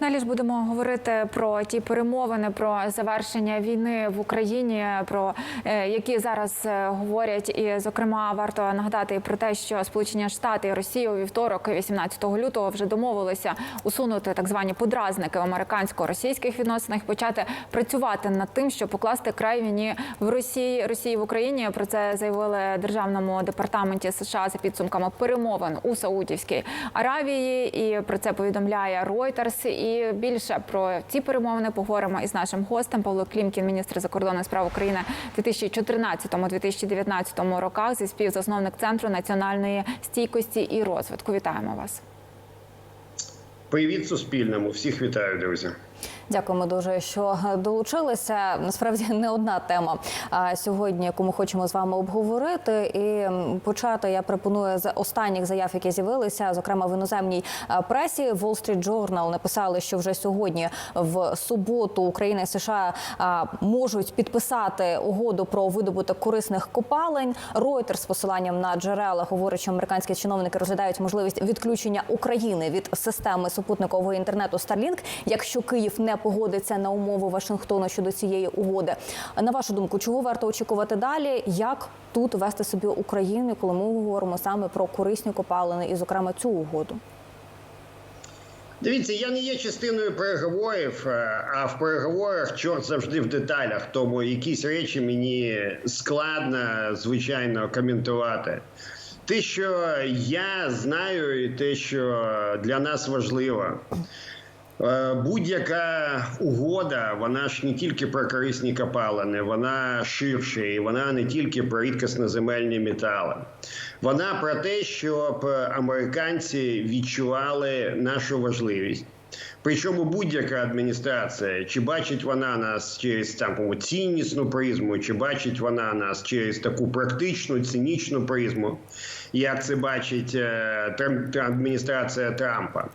Далі ж будемо говорити про ті перемовини про завершення війни в Україні, про е, які зараз е, говорять. І, зокрема, варто нагадати про те, що Сполучені Штати і Росія у вівторок, 18 лютого, вже домовилися усунути так звані подразники в американсько-російських відносинах, почати працювати над тим, щоб покласти край війні в Росії Росії в Україні. Про це заявили державному департаменті США за підсумками перемовин у Саудівській Аравії. І про це повідомляє Reuters. І більше про ці перемовини поговоримо із нашим гостем Павло Клімкін, міністр закордонних справ України 2014-2019 роках зі співзасновник центру національної стійкості і розвитку. Вітаємо вас. Привіт Суспільному. Всіх вітаю, друзі. Дякуємо дуже, що долучилися. Насправді не одна тема а, сьогодні, яку ми хочемо з вами обговорити. І почати я пропоную з останніх заяв, які з'явилися, зокрема в іноземній пресі. Wall Street Journal написали, що вже сьогодні, в суботу, Україна і США можуть підписати угоду про видобуток корисних копалень. Reuters з посиланням на джерела говорить, що американські чиновники розглядають можливість відключення України від системи супутникового інтернету Starlink, якщо Київ не погодиться на умови Вашингтону щодо цієї угоди. На вашу думку, чого варто очікувати далі? Як тут вести собі Україну, коли ми говоримо саме про корисні копалини і, зокрема, цю угоду? Дивіться, я не є частиною переговорів, е, а в переговорах чорт завжди в деталях. Тому якісь речі мені складно, звичайно, коментувати. Те, що я знаю, і те, що для нас важливо. Е, Будь-яка угода, вона ж не тільки про корисні копалини, вона ширше, і вона не тільки про рідкісноземельні метали. Вона про те, щоб американці відчували нашу важливість. Причому будь-яка адміністрація, чи бачить вона нас через там ціннісну призму, чи бачить вона нас через таку практичну цинічну призму, як це бачить е, адміністрація Трампа.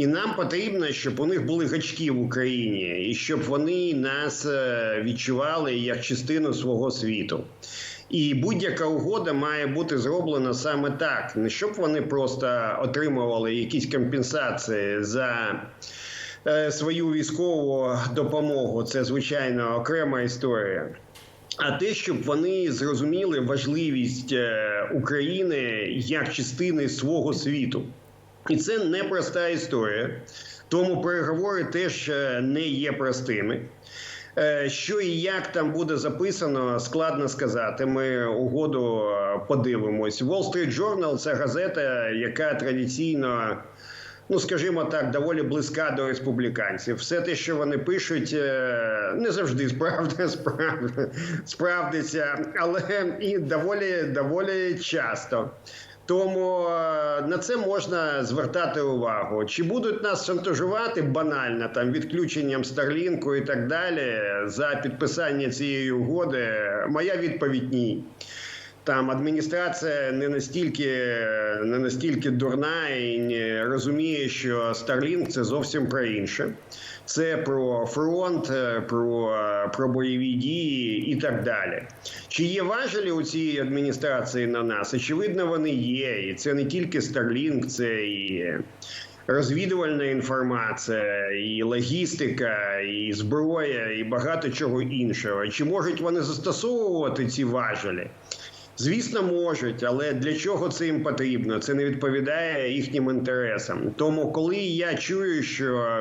І нам потрібно, щоб у них були гачки в Україні, і щоб вони нас е, відчували як частину свого світу. І будь-яка угода має бути зроблена саме так, не щоб вони просто отримували якісь компенсації за е, свою військову допомогу. Це звичайно окрема історія. А те, щоб вони зрозуміли важливість е, України як частини свого світу. І це непроста історія. Тому переговори теж е, не є простими. Е, Що і як там буде записано, складно сказати. Ми угоду е, подивимось. Wall Street Journal – це газета, яка традиційно, ну скажімо так, доволі близька до республіканців. Все те, що вони пишуть, не завжди справді, справді, справдиться, але і доволі, доволі часто. Тому е, на це можна звертати увагу. Чи будуть нас шантажувати банально там відключенням Старлінку і так далі за підписання цієї угоди? Моя відповідь ні. Там адміністрація не настільки не настільки дурна і не розуміє, що Starlink – це зовсім про інше. Це про фронт, е, про, про бойові дії і так далі. Чи є важелі у цій адміністрації на нас? Очевидно, вони є. І це не тільки Starlink, це і розвідувальна інформація, і логістика, і зброя, і багато чого іншого. Чи можуть вони застосовувати ці важелі? Звісно, можуть, але для чого це їм потрібно? Це не відповідає їхнім інтересам. Тому, коли я чую, що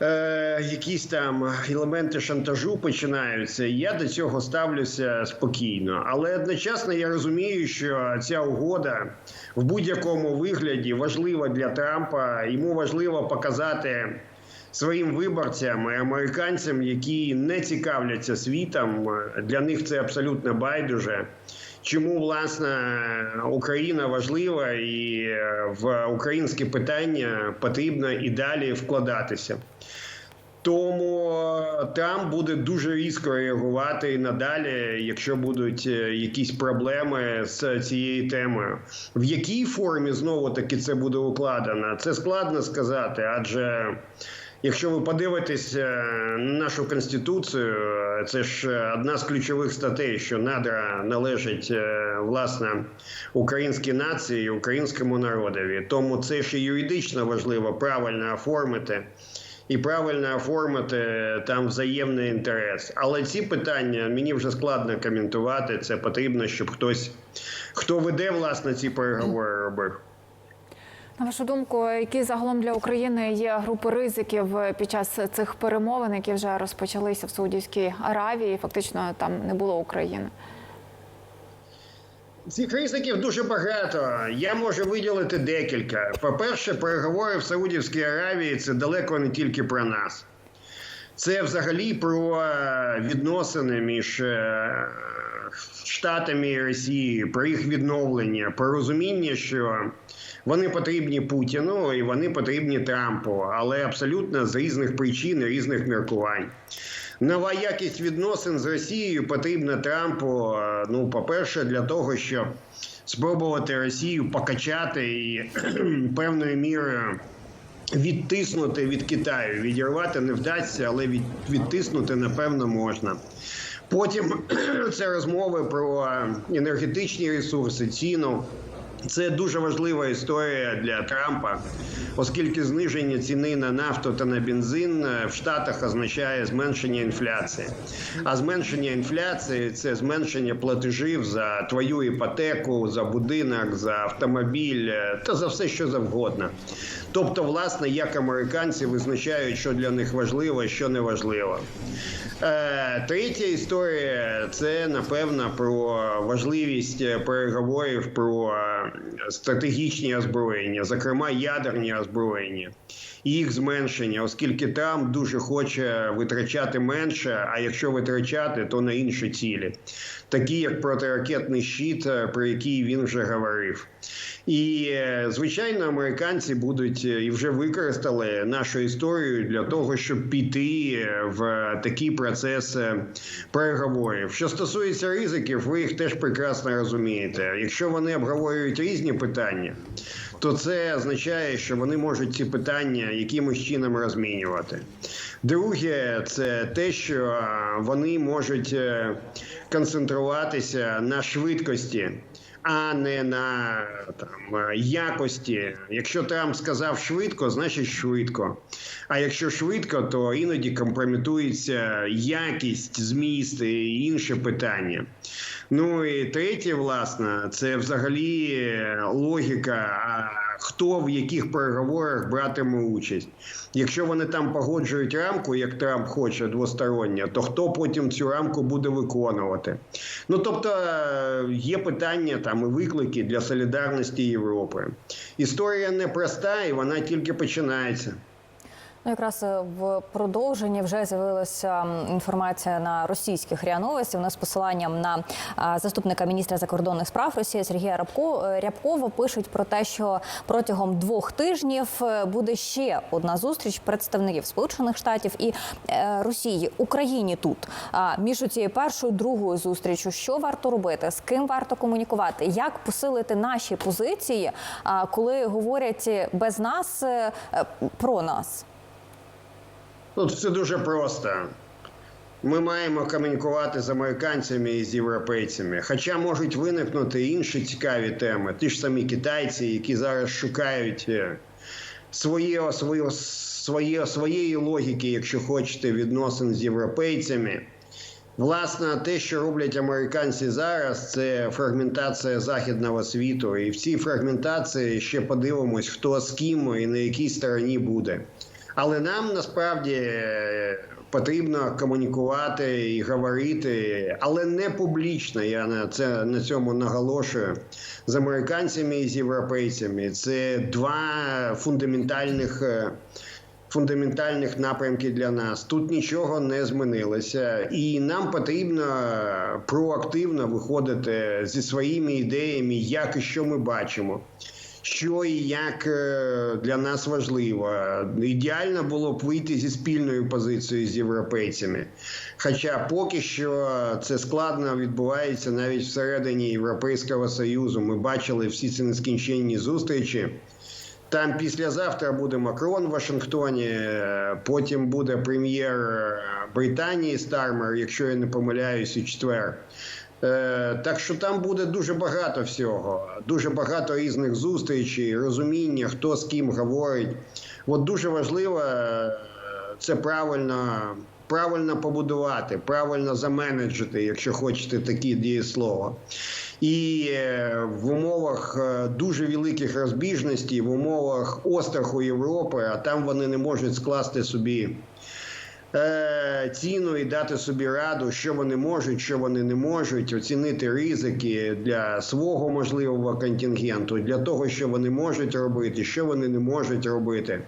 е, якісь там елементи шантажу починаються, я до цього ставлюся спокійно. Але одночасно я розумію, що ця угода в будь-якому вигляді важлива для Трампа. Йому важливо показати. Своїм виборцям американцям, які не цікавляться світом, для них це абсолютно байдуже. Чому власне Україна важлива і в українське питання потрібно і далі вкладатися? Тому Трамп буде дуже різко реагувати надалі, якщо будуть е, якісь проблеми з цією темою. В якій формі знову таки це буде укладено? Це складно сказати, адже Якщо ви подивитесь е, на нашу конституцію, е, це ж е, одна з ключових статей, що надра належить власне українській нації, українському народові. Тому це ж і юридично важливо правильно оформити. І правильно оформити там взаємний інтерес. Але ці питання мені вже складно коментувати. Це потрібно, щоб хтось, хто веде власне ці переговори, робив. На вашу думку, які загалом для України є групи ризиків під час цих перемовин, які вже розпочалися в Саудівській Аравії? Фактично там не було України. Цих ризиків дуже багато. Я можу виділити декілька. По-перше, переговори в Саудівській Аравії це далеко не тільки про нас. Це взагалі про е, відносини між е, Штатами і Росією, про їх відновлення, про розуміння, що вони потрібні Путіну і вони потрібні Трампу, але абсолютно з різних причин і різних міркувань. Нова якість відносин з Росією потрібна Трампу. е, Ну, по-перше, для того, щоб спробувати Росію покачати і певною мірою відтиснути від Китаю. Відірвати не вдасться, але від, відтиснути напевно можна. Потім це розмови про енергетичні ресурси, ціну. Це дуже важлива історія для Трампа, оскільки зниження ціни на нафту та на бензин е, в Штатах означає зменшення інфляції. А зменшення інфляції це зменшення платежів за твою іпотеку, за будинок, за автомобіль е, та за все, що завгодно. Тобто, власне, як американці визначають, що для них важливо, що не важливо. Е, Третя історія це напевно про важливість переговорів про е, стратегічні озброєння, зокрема ядерні озброєння, їх зменшення, оскільки Трамп дуже хоче витрачати менше, а якщо витрачати, то на інші цілі, такі як протиракетний щит, е, про який він вже говорив. І е, звичайно, американці будуть е, і вже використали нашу історію для того, щоб піти е, в такий процес переговорів. Що стосується ризиків, ви їх теж прекрасно розумієте. Якщо вони обговорюють різні питання, то це означає, що вони можуть ці питання якимось чином розмінювати. Друге, це те, що вони можуть концентруватися на швидкості а не на там якості. Якщо Трамп сказав швидко, значить швидко. А якщо швидко, то іноді компрометується якість, зміст і інше питання. Ну і третє, власне, це взагалі логіка. Хто в яких переговорах братиме участь? Якщо вони там погоджують рамку, як Трамп хоче двостороння, то хто потім цю рамку буде виконувати? Ну тобто е, є питання там і виклики для солідарності Європи. Історія непроста і вона тільки починається. Ну, якраз е, в продовженні вже з'явилася інформація на російських РІА Новості. Вони з посиланням на заступника міністра закордонних справ Росії Сергія Рябко е, Рябкова пишуть про те, що протягом двох тижнів е, буде ще одна зустріч представників Сполучених Штатів і Росії Україні тут. А між цією першою другою зустрічю, що варто робити, з ким варто комунікувати, як посилити наші позиції, коли говорять без нас про нас. Ну, це дуже просто. Ми маємо комунікувати з американцями і з європейцями. Хоча можуть виникнути інші цікаві теми. Ті ж самі китайці, які зараз шукають е, своє, своє, своє, своєї логіки, якщо хочете, відносин з європейцями. Власне, те, що роблять американці зараз, це фрагментація західного світу. І в цій фрагментації ще подивимось, хто з ким і на якій стороні буде. Але нам насправді е, потрібно комунікувати і говорити, але не публічно. Я на це на цьому наголошую з американцями і з європейцями. Це два фундаментальних. е, Фундаментальних напрямків для нас тут нічого не змінилося, і нам потрібно проактивно виходити зі своїми ідеями, як і що ми бачимо що і як е, для нас важливо. Ідеально було б вийти зі спільною позицією з європейцями. Хоча поки що це складно відбувається навіть всередині Європейського Союзу. Ми бачили всі ці нескінченні зустрічі. Там післязавтра буде Макрон в Вашингтоні, е, потім буде прем'єр е, Британії Стармер, якщо я не помиляюсь, у четвер. Е, Так що там буде дуже багато всього, дуже багато різних зустрічей, розуміння, хто з ким говорить. От дуже важливо е, це правильно, правильно побудувати, правильно заменеджити, якщо хочете такі дієслова. І е, в умовах дуже великих розбіжностей, в умовах остраху Європи, а там вони не можуть скласти собі ціну і дати собі раду, що вони можуть, що вони не можуть, оцінити ризики для свого можливого контингенту, для того, що вони можуть робити, що вони не можуть робити.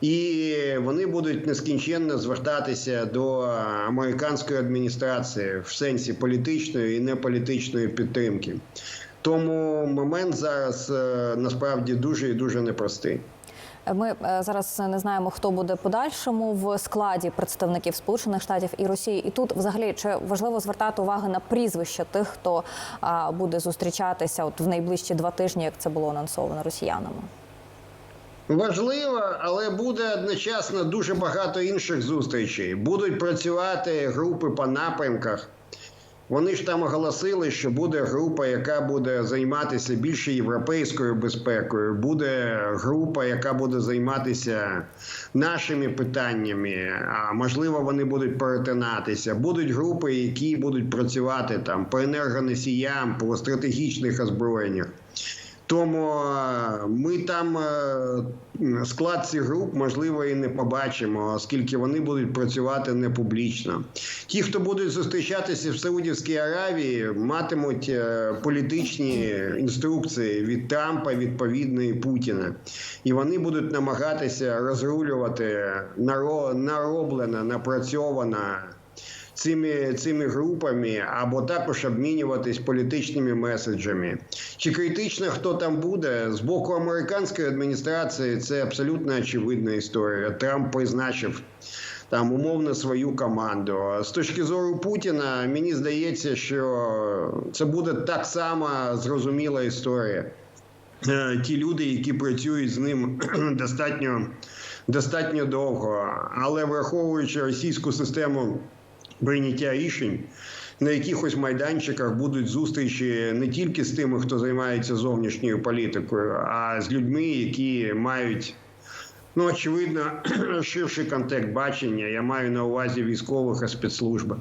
І вони будуть нескінченно звертатися до американської адміністрації в сенсі політичної і неполітичної підтримки. Тому момент зараз е, насправді дуже і дуже непростий. Ми е, зараз не знаємо, хто буде подальшому в складі представників Сполучених Штатів і Росії. І тут, взагалі, чи важливо звертати увагу на прізвища тих, хто буде зустрічатися от в найближчі два тижні, як це було анонсовано росіянами. Важливо, але буде одночасно дуже багато інших зустрічей. Будуть працювати групи по напрямках. Вони ж там оголосили, що буде група, яка буде займатися більше європейською безпекою. Буде група, яка буде займатися нашими питаннями. А можливо, вони будуть перетинатися. Будуть групи, які будуть працювати там по енергоносіям, по стратегічних озброєннях. Тому е, ми там е, склад цих груп можливо і не побачимо, оскільки вони будуть працювати не публічно. Ті, хто будуть зустрічатися в Саудівській Аравії, матимуть е, політичні інструкції від Трампа, відповідно, і Путіна, і вони будуть намагатися розрулювати наро- нароблене, напрацьоване цими, цими групами, або також обмінюватись політичними меседжами. Чи критично хто там буде з боку американської адміністрації? Це абсолютно очевидна історія. Трамп призначив. Там умовно свою команду. З точки зору Путіна, мені здається, що це буде так само зрозуміла історія. Е, Ті люди, які працюють з ним достатньо, достатньо довго, але враховуючи російську систему прийняття рішень. На якихось майданчиках будуть зустрічі не тільки з тими, хто займається зовнішньою політикою, а з людьми, які мають ну очевидно ширший контекст бачення. Я маю на увазі військових і спецслужби.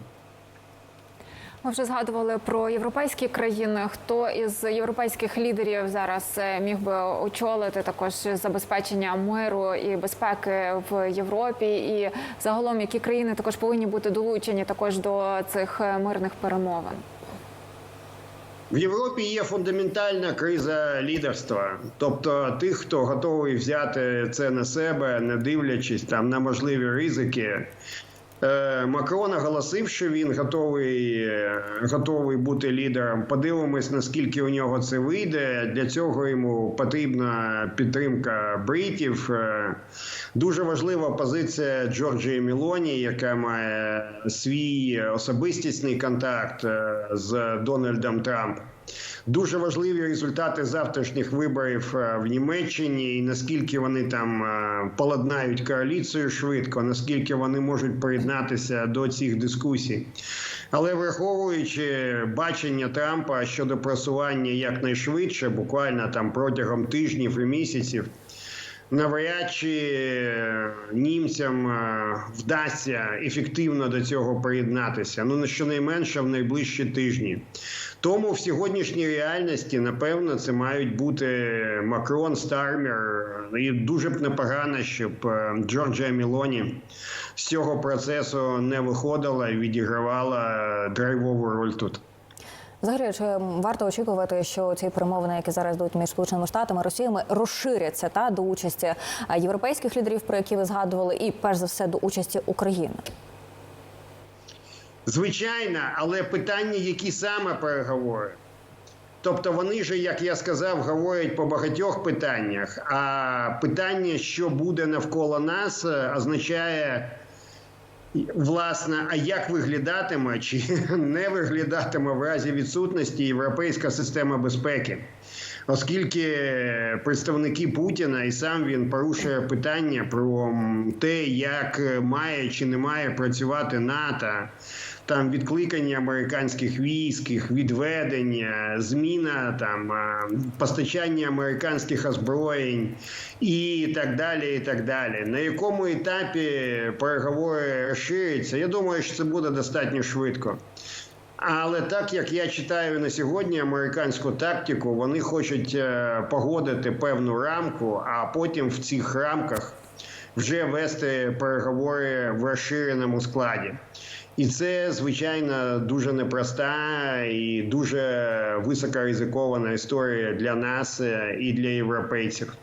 Ми вже згадували про європейські країни. Хто із європейських лідерів зараз е, міг би очолити також забезпечення миру і безпеки в Європі, і загалом які країни також повинні бути долучені також до цих е, мирних перемовин? В Європі є фундаментальна криза лідерства, тобто тих, хто готовий взяти це на себе, не дивлячись там на можливі ризики. Е, Макрон оголосив, що він готовий, е, готовий бути лідером. Подивимось, наскільки у нього це вийде. Для цього йому потрібна підтримка бритів. Е, Дуже важлива позиція Джорджії Мілоні, яка має свій особистісний контакт з Дональдом Трампом. Дуже важливі результати завтрашніх виборів е, в Німеччині, і наскільки вони там е, поладнають коаліцію швидко, наскільки вони можуть приєднатися до цих дискусій. Але враховуючи бачення Трампа щодо просування якнайшвидше, буквально там протягом тижнів і місяців. Навряд чи е, німцям вдасться ефективно до цього приєднатися. Ну щонайменше в найближчі тижні. Тому в сьогоднішній реальності, напевно, це мають бути Макрон, Стармер. І дуже б непогано, щоб е, Джорджія Мілоні з цього процесу не виходила і відігравала драйвову роль тут. Взагалі, чи варто очікувати, що ці перемовини, які зараз йдуть між Сполученими Штатами і Росіями, розширяться та до участі європейських лідерів, про які ви згадували, і перш за все до участі України? Звичайно, але питання, які саме переговори. Тобто вони ж, як я сказав, говорять по багатьох питаннях. А питання, що буде навколо нас, е, означає, власне, а як виглядатиме чи не виглядатиме в разі відсутності європейська система безпеки. Оскільки представники Путіна і сам він порушує питання про те, як має чи не має працювати НАТО, там відкликання американських військ, їх відведення, зміна там постачання американських озброєнь і так далі. І так далі. На якому етапі переговори розширяться? Я думаю, що це буде достатньо швидко. Але так як я читаю на сьогодні американську тактику, вони хочуть е, погодити певну рамку, а потім в цих рамках вже вести переговори в розширеному складі. І це звичайно дуже непроста і дуже високоризикована історія для нас е, і для європейців.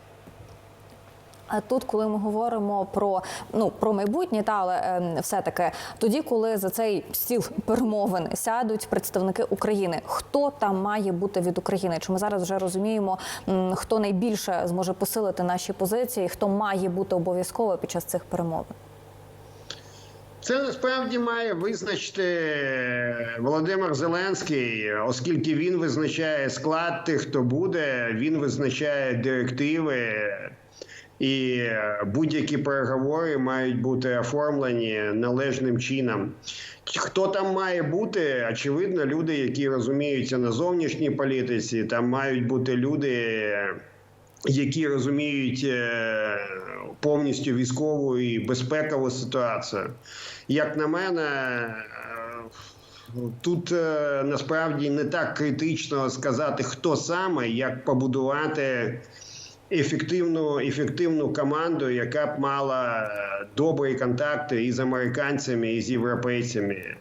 А тут, коли ми говоримо про ну про майбутнє, та але е, все таки тоді, коли за цей стіл перемовин сядуть представники України, хто там має бути від України? Чи ми зараз вже розуміємо, хто найбільше зможе посилити наші позиції, хто має бути обов'язково під час цих перемовин? Це насправді має визначити Володимир Зеленський, оскільки він визначає склад тих, хто буде, він визначає директиви, і будь-які переговори мають бути оформлені належним чином. Хто там має бути? Очевидно, люди, які розуміються на зовнішній політиці, там мають бути люди. Які розуміють е, повністю військову і безпекову ситуацію, як на мене, е, тут е, насправді не так критично сказати, хто саме, як побудувати ефективну, ефективну команду, яка б мала добрі контакти і з американцями, і з європейцями.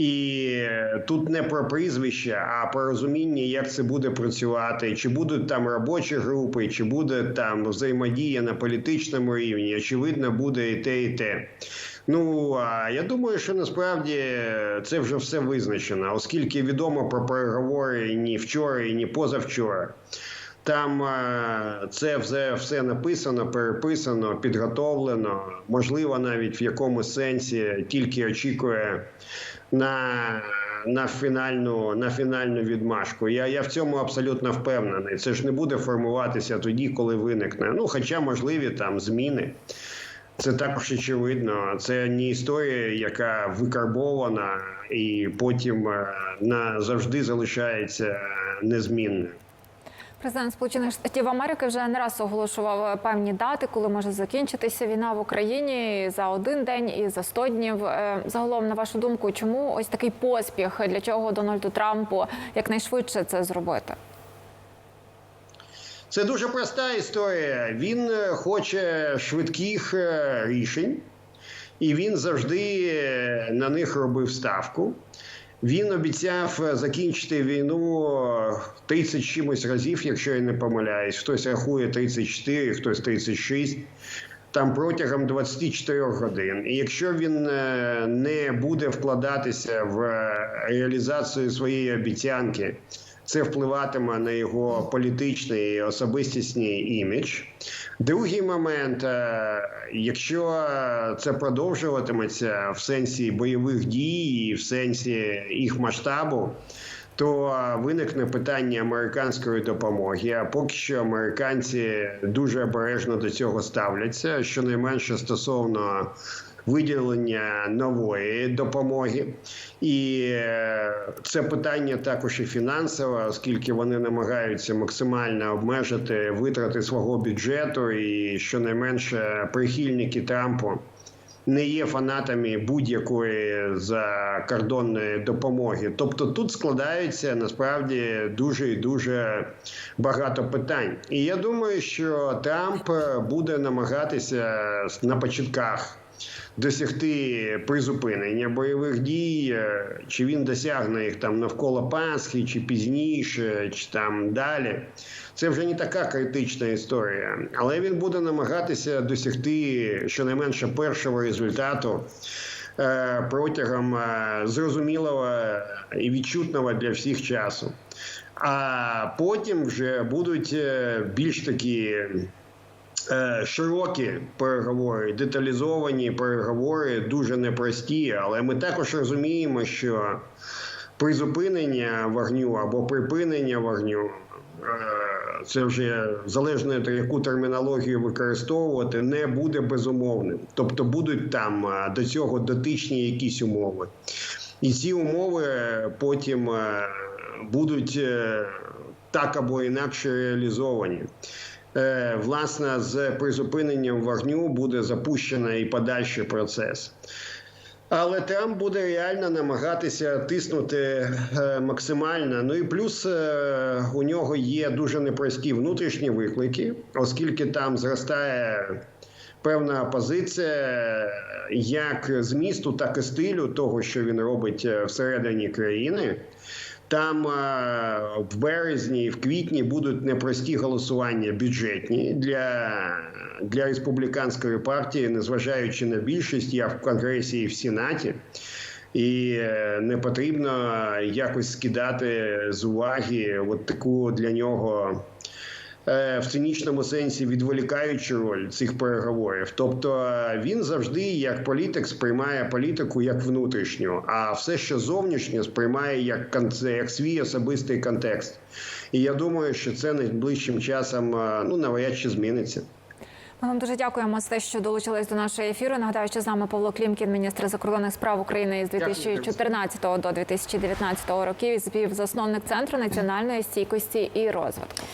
І тут не про прізвища, а про розуміння, як це буде працювати, чи будуть там робочі групи, чи буде там взаємодія на політичному рівні. Очевидно, буде і те, і те. Ну а я думаю, що насправді це вже все визначено, оскільки відомо про переговори ні вчора, ні позавчора. Там це все, все написано, переписано, підготовлено. Можливо, навіть в якомусь сенсі тільки очікує на на фінальну на фінальну відмашку. Я я в цьому абсолютно впевнений. Це ж не буде формуватися тоді, коли виникне. Ну, хоча можливі там зміни. Це також очевидно. Це не історія, яка викарбована і потім е, назавжди залишається незмінною. Президент Сполучених Штатів Америки вже не раз оголошував певні дати, коли може закінчитися війна в Україні за один день і за 100 днів. Е, Загалом, на вашу думку, чому ось такий поспіх? Для чого Дональду Трампу якнайшвидше це зробити? Це дуже проста історія. Він е, хоче швидких е, рішень, і він завжди на них робив ставку. Він обіцяв е, закінчити війну 30 чимось разів, якщо я не помиляюсь. Хтось рахує 34, хтось 36. Там протягом 24 годин. І якщо він е, не буде вкладатися в е, реалізацію своєї обіцянки, це впливатиме на його політичний особистісний імідж. Другий момент, е, якщо це продовжуватиметься в сенсі бойових дій, і в сенсі їх масштабу, то виникне питання американської допомоги. А поки що американці дуже обережно до цього ставляться, щонайменше стосовно виділення нової допомоги, і е, це питання також і фінансове, оскільки вони намагаються максимально обмежити витрати свого бюджету, і щонайменше прихильники Трампу. Не є фанатами будь-якої закордонної допомоги. Тобто тут складається насправді дуже і дуже багато питань. І я думаю, що Трамп буде намагатися на початках досягти призупинення бойових дій, е, чи він досягне їх там навколо Пасхи, чи пізніше, чи там далі. Це вже не така критична історія, але він буде намагатися досягти щонайменше першого результату. е, Протягом е, зрозумілого і відчутного для всіх часу. А потім вже будуть більш такі широкі переговори, деталізовані переговори, дуже непрості. Але ми також розуміємо, що призупинення вогню або припинення вогню. е, це вже залежно від яку термінологію використовувати, не буде безумовним. Тобто будуть там е, до цього дотичні якісь умови. І ці умови потім е, будуть е, так або інакше реалізовані. Е, Власне, з призупиненням вогню буде запущено і подальший процес. Але Трамп буде реально намагатися тиснути е, максимально. Ну і плюс е, у нього є дуже непрості внутрішні виклики, оскільки там зростає певна опозиція е, як змісту, так і стилю того, що він робить всередині країни. Там е, в березні в квітні будуть непрості голосування бюджетні для, для республіканської партії, незважаючи на більшість, я в Конгресі і в Сенаті. І е, не потрібно якось скидати з уваги от таку для нього в цинічному сенсі відволікаючу роль цих переговорів. Тобто е, він завжди, як політик, сприймає політику як внутрішню, а все, що зовнішнє, сприймає як як свій особистий контекст. І я думаю, що це найближчим часом е, ну навряд чи зміниться. Ми вам дуже дякуємо за те, що долучились до нашого ефіру. Нагадаю, що з нами Павло Клімкін, міністр закордонних справ України з 2014 до 2019 років і співзасновник центру національної стійкості і розвитку.